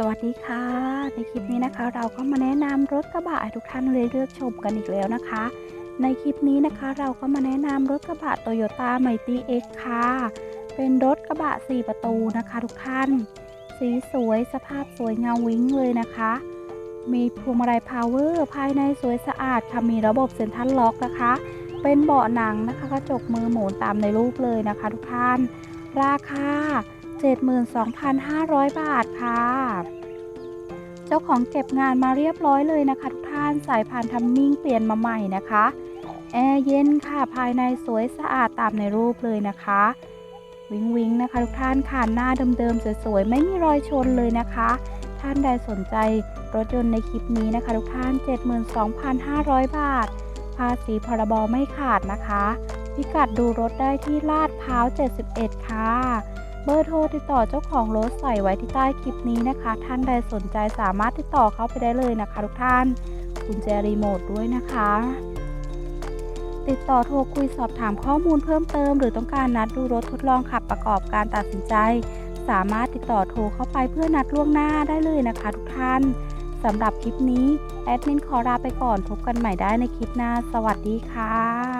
สวัสดีค่ะ ในคลิปนี้นะคะ เราก็มาแนะนำรถกระบะให้ทุกท่านเลยเลือกชมกันอีกแล้วนะคะ ในคลิปนี้นะคะ เราก็มาแนะนำรถกระบะโตโยต้าไมตี้เอ็กค่ะ เป็นรถกระบะ 4 ประตูนะคะ ทุกท่าน สีสวยสภาพสวยเงาวิ้งเลยนะคะ มีพวงมาลัยพาวเวอร์ภายในสวยสะอาดค่ะมีระบบเซ็นทรัลล็อกนะคะ เป็นเบาะหนังนะคะกระจกมือหมุนตามในรูปเลยนะคะ ทุกท่าน ราคา 72,500 บาทค่ะ เจ้าของเก็บงานมาเรียบร้อยเลยนะคะ ทุกท่านสายพานทัมมิ่งเปลี่ยนมาใหม่นะคะ แอร์เย็นค่ะภายในสวยสะอาดตามในรูปเลยนะคะ วิงวิงนะคะ ทุกท่านค่ะหน้าเดิมๆสวยๆ ไม่มีรอยชนเลยนะคะ ท่านใดสนใจรถยนต์ในคลิปนี้นะคะ ทุกท่าน 72,500 บาท ภาษีพรบไม่ขาดนะคะ พิกัดดูรถได้ที่ลาดพร้าว 71 ค่ะ เบอร์โทรติดต่อเจ้าของรถใส่ไว้ที่ใต้คลิปนี้นะคะ ท่านใดสนใจสามารถติดต่อเข้าไปได้เลยนะคะทุกท่านกุญแจรีโมทด้วยนะคะ ติดต่อโทรคุยสอบถามข้อมูลเพิ่มเติม หรือต้องการนัดดูรถทดลองขับประกอบการตัดสินใจ สามารถติดต่อโทรเข้าไปเพื่อนัดล่วงหน้าได้เลยนะคะทุกท่านสำหรับคลิปนี้ แอดมินขอลาไปก่อนพบกันใหม่ได้ในคลิปหน้า สวัสดีค่ะ